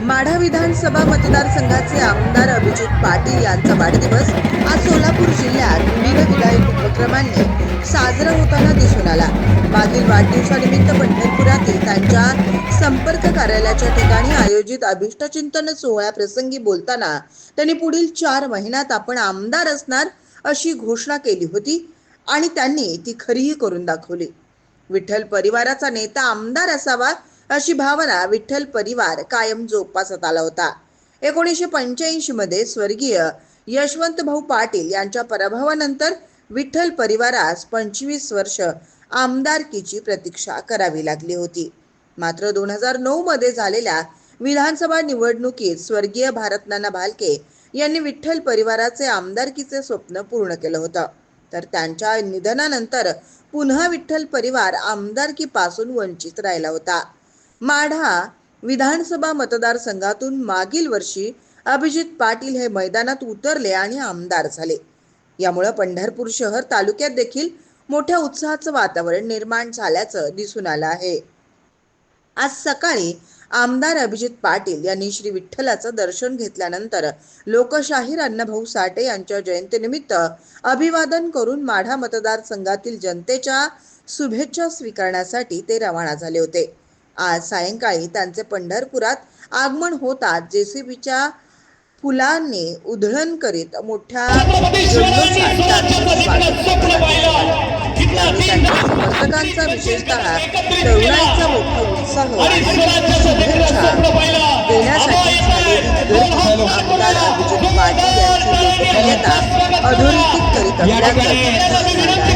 माढा विधानसभा मतदारसंघाचे आमदार अभिजित पाटील यांचा वाढदिवस आज सोलापूर जिल्ह्यात विविध विधायक उपक्रमांनी साजरा होताना दिसून आला. मागील वाढदिवसानिमित्त पंढरपुरातील त्यांच्या संपर्क कार्यालयाच्या ठिकाणी आयोजित अभिष्टचिंतन सोहळ्याप्रसंगी बोलताना त्यांनी पुढील चार महिन्यात आपण आमदार असणार अशी घोषणा केली होती आणि त्यांनी ती खरीही करून दाखवली. विठ्ठल परिवाराचा नेता आमदार असावा अशी भावना विठ्ठल परिवार कायम जोपासत आला होता. एकोणीसशे पंच्याऐंशी मध्ये स्वर्गीय यशवंत भाऊ पाटील यांच्या पराभवानंतर विठ्ठल परिवारास पंचवीस वर्ष आमदारकीची प्रतीक्षा करावी लागली होती. मात्र दोन हजार नऊ मध्ये झालेल्या विधानसभा निवडणुकीत स्वर्गीय भारतनाना भालके यांनी विठ्ठल परिवाराचे आमदारकीचे स्वप्न पूर्ण केलं होतं. तर त्यांच्या निधनानंतर पुन्हा विठ्ठल परिवार आमदारकीपासून वंचित राहिला होता. माढा विधानसभा मतदारसंघातून मागील वर्षी अभिजित पाटील हे मैदानात उतरले आणि आमदार झाले. यामुळे पंढरपूर शहर तालुक्यात देखील मोठ्या उत्साहाचं वातावरण निर्माण झाल्याचं दिसून आलं आहे. आज सकाळी आमदार अभिजित पाटील यांनी श्री विठ्ठलाचं दर्शन घेतल्यानंतर लोकशाहीर अण्णाभाऊ साठे यांच्या जयंतीनिमित्त अभिवादन करून माढा मतदारसंघातील जनतेच्या शुभेच्छा स्वीकारण्यासाठी ते रवाना झाले होते. आज सायंकाळी त्यांचे पंढरपुरात आगमन होताच जेसीबीच्या फुलांनी उधळण करीत मोठ्या समर्थकांचा विशेषतः तरुणाईचा मोठा उत्साह देण्यासाठी आमदार अभिजित पाटील यांची लोकप्रियता अधोरेखित करीत असल्याचं.